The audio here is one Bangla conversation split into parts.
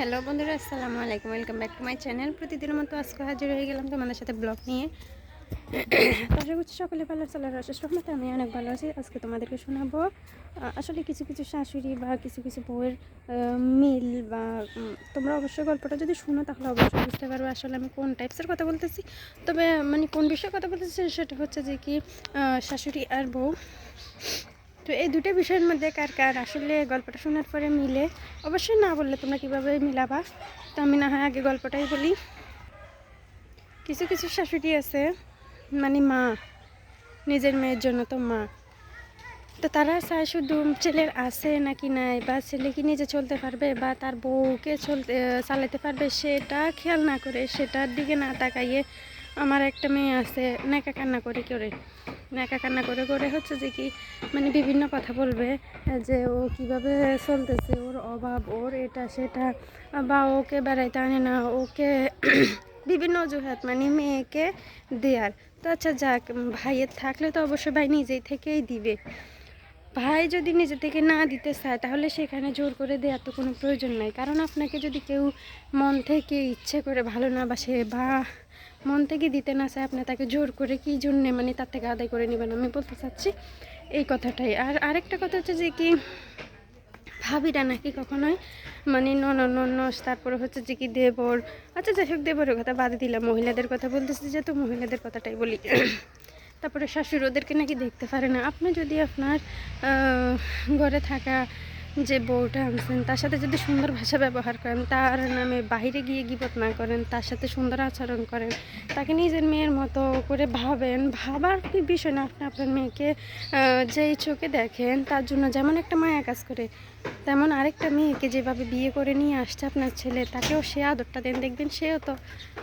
হ্যালো বন্ধুরা, আসসালামু আলাইকুম। Welcome back to my channel প্রতিদিনের মতো আজকে হাজির হয়ে গেলাম তোমাদের সাথে ব্লগ নিয়ে। আশা করছি সকলে ভালো আল্লাহর অশেষ রহমতে আমি অনেক ভালো আছি। আজকে তোমাদেরকে শোনাবো আসলে কিছু কিছু শাশুড়ি বা কিছু কিছু বউয়ের মিল বা তোমরা অবশ্যই গল্পটা যদি শুনো, তাহলে অবশ্যই বুঝতে পারবে আসলে আমি কোন টাইপসের কথা বলতেছি। তবে মানে কোন বিষয়ে কথা বলতেছি সেটা হচ্ছে যে কি শাশুড়ি আর বউ তো এই দুটো বিষয়ের মধ্যে কার কার আসলে গল্পটা শোনার পরে মিলে? অবশ্যই না বললে তোমরা কীভাবে মিলাবা? তো আমি না হয় আগে গল্পটাই বলি। কিছু কিছু শাশুড়ি আছে মানে মা, নিজের মেয়ের জন্য তো মা। তো তারা চায় শুধু ছেলের আছে নাকি নাই, বা ছেলে কি নিজে চলতে পারবে, বা তার বউকে চলতে চালাতে পারবে, সেটা খেয়াল না করে, সেটার দিকে না তাকাইয়ে আমার একটা মেয়ে আছে নাকা কান্না করে করে। নাকা কান্না করে করে হচ্ছে যে কি মানে বিভিন্ন কথা বলবে, যে ও কীভাবে চলতেছে, ওর অভাব, ওর এটা সেটা, বা ওকে বেড়াইতে আনে না, ওকে বিভিন্ন অজুহাত মানে মেয়েকে দেয়ার। তো আচ্ছা যাক, ভাইয়ের থাকলে তো অবশ্যই ভাই নিজেই থেকেই দিবে। ভাই যদি নিজে থেকে না দিতে চায়, তাহলে সেখানে জোর করে দেওয়ার তো কোনো প্রয়োজন নাই। কারণ আপনাকে যদি কেউ মন থেকে ইচ্ছে করে ভালো না বাসে, বা মন থেকে দিতে না চায় আপনি তাকে জোর করে কী জন্যে মানে তার থেকে আদায় করে নেবেন আমি বলতে চাচ্ছি এই কথাটাই। আর আরেকটা কথা হচ্ছে যে কি ভাবিরা নাকি কখনোই মানে নন ননস তারপরে হচ্ছে যে কি দেবর আচ্ছা যাই হোক দেবরের কথা বাদে দিলাম, মহিলাদের কথা বলতেছি যে তো মহিলাদের কথাটাই বলি। তারপরে শাশুড়ি ওদেরকে নাকি দেখতে পারে না। আপনি যদি আপনার ঘরে থাকা যে বউটা আনছেন, তার সাথে যদি সুন্দর ভাষা ব্যবহার করেন, তার নামে বাইরে গিয়ে গিবত না করেন, তার সাথে সুন্দর আচরণ করেন, তাকে নিজের মেয়ের মতো করে ভাবেন, ভাবার কি বিষয় না? আপনি আপনার মেয়েকে যেই চোখে দেখেন, তার জন্য যেমন একটা মায়া কাজ করে, তেমন আরেকটা মেয়েকে যেভাবে বিয়ে করে নিয়ে আসছে আপনার ছেলে, তাকেও সে আদরটা দেন। দেখবেন সেও তো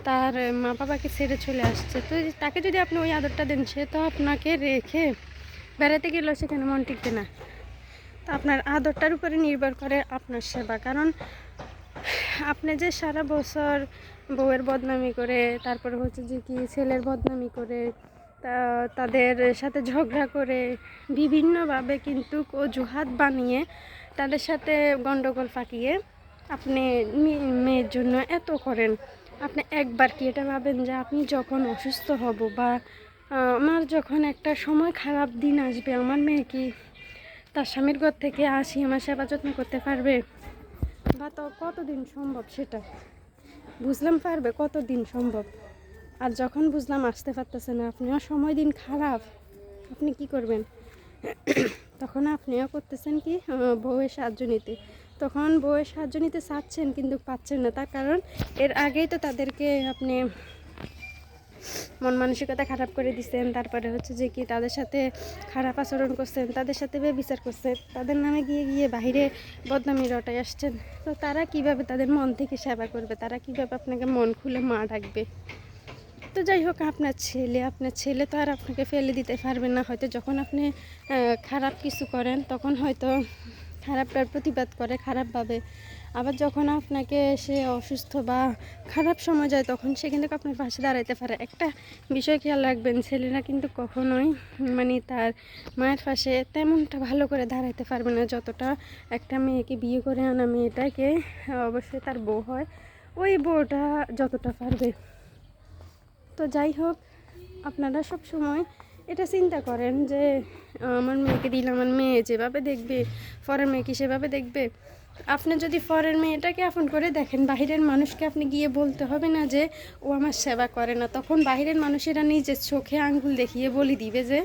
তার মা বাবাকে ছেড়ে চলে আসছে। তো তাকে যদি আপনি ওই আদরটা দেন, সে তো আপনাকে রেখে বেড়াতে গেলেও সেখানে মন টিকবে না। আপনার আদরটার উপরে নির্ভর করে আপনার সেবা। কারণ আপনি যে সারা বছর বউয়ের বদনামি করে, তারপরে হচ্ছে যে কি ছেলের বদনামি করে তাদের সাথে ঝগড়া করে, বিভিন্নভাবে কিন্তু অজুহাত বানিয়ে তাদের সাথে গণ্ডগোল পাকিয়ে আপনি মেয়ের জন্য এত করেন। আপনি একবার কি এটা ভাবেন যে আপনি যখন অসুস্থ হব বা আমার যখন একটা সময় খারাপ দিন আসবে, আমার মেয়ে কি তার স্বামীর ঘর থেকে আসি, আমার সেবা যত্ন করতে পারবে? বা তো কতদিন সম্ভব সেটা? বুঝলাম পারবে কতদিন সম্ভব? আর যখন বুঝলাম আসতে পারতেছে না, আপনিও সময় দিন খারাপ। আপনি কি করবেন? তখন আপনিও করতেছেন কি বউয়ের সাহায্য নিতে। তখন বউয়ের সাহায্য নিতে চাচ্ছেন কিন্তু পাচ্ছেন না, তার কারণ এর আগেই তো তাদেরকে আপনি মন মানসিকতা খারাপ করে দিচ্ছেন তারপরে হচ্ছে যে কি তাদের সাথে খারাপ আচরণ করছেন, তাদের সাথে বিচার করছেন, তাদের নামে গিয়ে গিয়ে বাইরে বদনামি রটায় আসছেন। তো তারা কীভাবে তাদের মন থেকে সেবা করবে? তারা কীভাবে আপনাকে মন খুলে মা ডাকবে? তো যাই হোক, আপনার ছেলে আপনার ছেলে তো আর আপনাকে ফেলে দিতে পারবে না। হয়তো যখন আপনি খারাপ কিছু করেন, তখন হয়তো খারাপটার প্রতিবাদ করে, খারাপভাবে আবার যখন আপনাকে সে অসুস্থ বা খারাপ সময় যায়, তখন সে কিন্তু আপনার পাশে দাঁড়াইতে পারে। একটা বিষয় খেয়াল রাখবেন, ছেলেরা কিন্তু কখনোই মানে তার মায়ের পাশে তেমনটা ভালো করে দাঁড়াইতে পারবে না যতটা একটা মেয়েকে বিয়ে করে আনা মেয়েটাকে। অবশ্যই তার বউ হয়, ওই বউটা যতটা পারবে। তো যাই হোক, আপনারা সব সময় এটা চিন্তা করেন যে, আমার মেয়েকে দিলে আমার মেয়ে যেভাবে দেখবে ফরের মেয়ে কি সেভাবে দেখবে। আপনি যদি ফরের মেয়েটাকে আপন করে দেখেন, বাহিরের মানুষকে আপনি গিয়ে বলতে হবে না যে, ও আমার সেবা করে না। তখন বাহিরের মানুষেরা নিজের চোখে আঙ্গুল দেখিয়ে বলি দিবে যে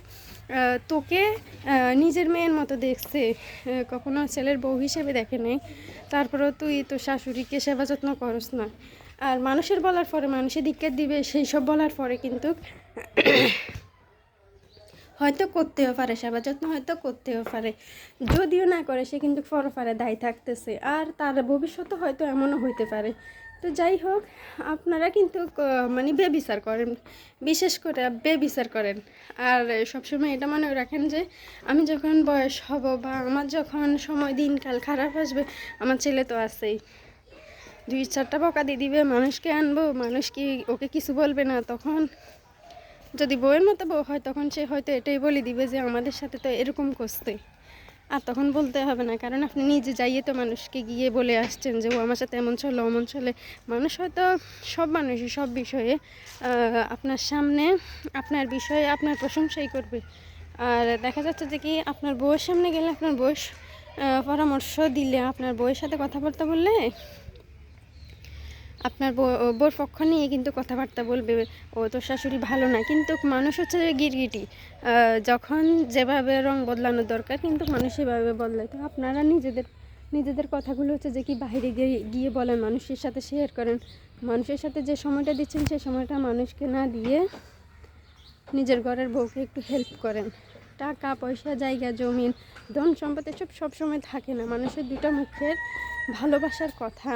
তোকে নিজের মেয়ের মতো দেখছে। কখনো ছেলের বউ হিসেবে দেখে নেই। তারপরেও তুই তো শাশুড়িকে সেবা যত্ন করস না। আর মানুষের বলার পরে মানুষের দিকের দিবে, সেই সব বলার পরে কিন্তু হয়তো করতেও পারে, সেবা যত্ন হয়তো করতেও পারে। যদিও না করে, সে কিন্তু পরপারে দায়ী থাকতেছে। আর তার ভবিষ্যতে হয়তো এমনও হইতে পারে। তো যাই হোক, আপনারা কিন্তু মানে বেবিচার করেন। বিশেষ করে বেবিচার করেন। আর সবসময় এটা মনে রাখেন যে, আমি যখন বয়স হব বা আমার যখন সময় দিনকাল খারাপ আসবে, আমার ছেলে তো আছেই। দুই চারটা বকা দিয়ে দিবে, মানুষকে আনব, মানুষ কি ওকে কিছু বলবে না? তখন যদি বউয়ের মতো বউ হয়, তখন সে হয়তো এটাই বলে দিবে যে আমাদের সাথে তো এরকম করতে আর তখন বলতে হবে না, কারণ আপনি নিজে যাইয়ে তো মানুষকে গিয়ে বলে আসছেন যে ও আমার সাথে এমন চলে, অমন চলে। মানুষ হয়তো সব মানুষই সব বিষয়ে আপনার সামনে, আপনার বিষয়ে আপনার প্রশংসাই করবে। আর দেখা যাচ্ছে যে কি, আপনার বউয়ের সামনে গেলে আপনার বয়স পরামর্শ দিলে, আপনার বউয়ের সাথে কথাবার্তা বললে আপনার বউর পক্ষ নিয়ে কিন্তু কথাবার্তা বলবে। ও তোর শাশুড়ি ভালো না, কিন্তু মানুষ হচ্ছে গিরগিটি। যখন যেভাবে রং বদলানোর দরকার, কিন্তু মানুষ সেভাবে বদলায়। তো আপনারা নিজেদের নিজেদের কথাগুলো হচ্ছে যে কি বাইরে গিয়ে গিয়ে বলেন, মানুষের সাথে শেয়ার করেন। মানুষের সাথে যে সময়টা দিচ্ছেন সেই সময়টা মানুষকে না দিয়ে নিজের ঘরের বউকে একটু হেল্প করেন। টাকা, পয়সা, জায়গা জমিন ধন সম্পদ এসব সবসময় থাকে না। মানুষের দুটো মুখের ভালোবাসার কথা।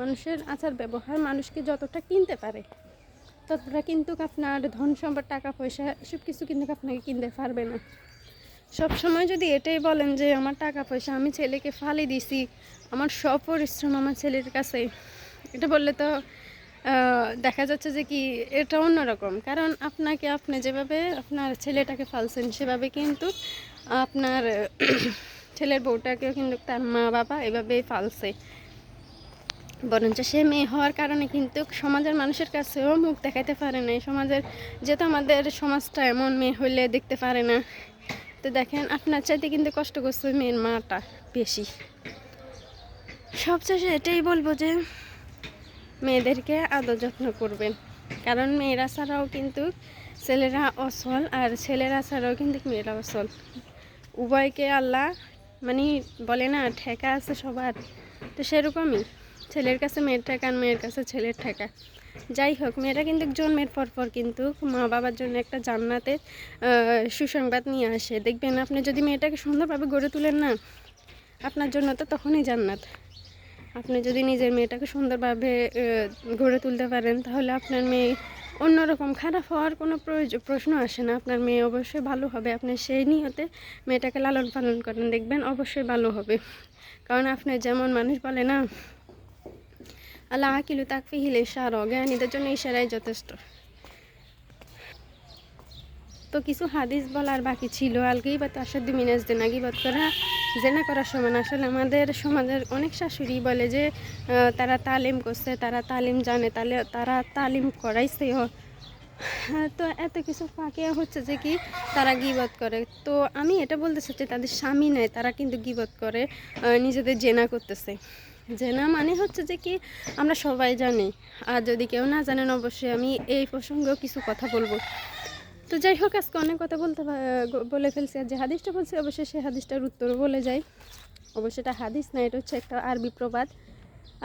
মানুষের আচার ব্যবহার মানুষকে যতটা কিনতে পারে, ততটা কিন্তু আপনার ধন সম্পদ, টাকা পয়সা এসব কিছু কিন্তু আপনাকে কিনতে পারবে না। সব সময় যদি এটাই বলেন যে, আমার টাকা পয়সা, আমি ছেলেকে ফালি দিছি, আমার সব পরিশ্রম আমার ছেলের কাছে, এটা বললে তো দেখা যাচ্ছে যে কি এটা অন্যরকম। কারণ আপনাকে আপনি যেভাবে আপনার ছেলেটাকে ফালছেন, সেভাবে কিন্তু আপনার ছেলের বউটাকেও কিন্তু তার মা বাবা এভাবেই ফালছে। বরঞ্চ সে মেয়ে হওয়ার কারণে কিন্তু সমাজের মানুষের কাছেও মুখ দেখাতে পারে না সমাজের যেহেতু আমাদের সমাজটা এমন মেয়ে হইলে দেখতে পারে না। তো দেখেন, আপনার চাইতে কিন্তু কষ্ট করছে মেয়ের মাটা বেশি। সবশেষে এটাই বলব যে, মেয়েদেরকে আদর যত্ন করবেন। কারণ মেয়েরা ছাড়াও কিন্তু ছেলেরা অসল আর ছেলেরা ছাড়াও কিন্তু মেয়েরা অসল। উভয়কে আল্লাহ মানে বলে না, ঠেকা আছে সবার। তো সেরকমই। ছেলের কাছে, মেয়ের ঠেকা আর মেয়ের কাছে ছেলের ঠেকা। যাই হোক, মেয়েরা কিন্তু জন্মের পর পর কিন্তু মা বাবার জন্য একটা জান্নাতের সুসংবাদ নিয়ে আসে। দেখবেন আপনি যদি মেয়েটাকে সুন্দরভাবে গড়ে তুলেন না, আপনার জন্য তো তখনই জান্নাত। আপনি যদি নিজের মেয়েটাকে সুন্দরভাবে গড়ে তুলতে পারেন, তাহলে আপনার মেয়ে অন্যরকম খারাপ হওয়ার কোনো প্রয়োজন প্রশ্ন আসে না। আপনার মেয়ে অবশ্যই ভালো হবে। আপনি সেই নিয়তে মেয়েটাকে লালন পালন করেন। দেখবেন অবশ্যই ভালো হবে। কারণ আপনি যেমন মানুষ বলে না আল্লাহ আকিলু তাকফি হিলে ইশারা জ্ঞানীদের জন্য ইশারাই যথেষ্ট। তো কিছু হাদিস বলার বাকি ছিল। আলগেই বা তাসাদ্দ মিনাজ দেনা গিবত করা জেনা করার সমান। আসলে আমাদের সমাজের অনেক শাশুড়ি বলে যে তারা তালিম করছে তারা তালিম জানে তাহলে তারা তালিম করাইছেও হ্যাঁ, তো এত কিছু ফাঁকে হচ্ছে যে কি তারা গিবত করে। তো আমি এটা বলতে চাচ্ছি তাদের স্বামী নেয় তারা কিন্তু গিবত করে নিজেদের জেনা করতেছে। জেনা মানে হচ্ছে যে কি আমরা সবাই জানি। আর যদি কেউ না জানেন, অবশ্যই আমি এই প্রসঙ্গেও কিছু কথা বলব। তো যাই হোক, আজকে অনেক কথা বলতে বলে ফেলছি। আর যে হাদিসটা বলছি, অবশ্যই সেই হাদিসটার উত্তরও বলে যাই। অবশ্যই এটা হাদিস না, এটা হচ্ছে একটা আরবি প্রবাদ।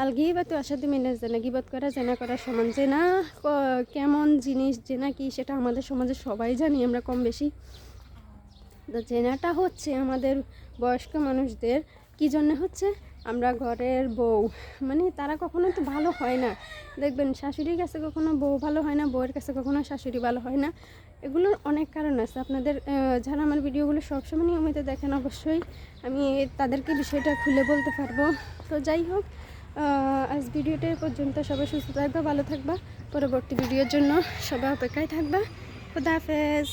আল গিবাত আসাদু মিনাজ জানা, গিবত করা, জেনা করা সমান। জেনা কেমন জিনিস, জেনা কি, সেটা আমাদের সমাজে সবাই জানি, আমরা কম বেশি। তো জেনাটা হচ্ছে আমাদের বয়স্ক মানুষদের, কী জন্য হচ্ছে? আমরা ঘরের বউ। মানে তারা কখনো তো ভালো হয় না। দেখবেন, শাশুড়ির কাছে কখনো বউ ভালো হয় না, বউয়ের কাছে কখনো শাশুড়ি ভালো হয় না। এগুলোর অনেক কারণ আছে। আপনাদের যারা আমার ভিডিওগুলো সবসময় নিয়মিত দেখেন, অবশ্যই আমি তাদেরকে বিষয়টা খুলে বলতে পারব। তো যাই হোক আজ ভিডিওটা পর্যন্ত। সবাই সুস্থ থাকবা, ভালো থাকবা। পরবর্তী ভিডিওর জন্য সবাই অপেক্ষায় থাকবা। খুদা হাফেজ।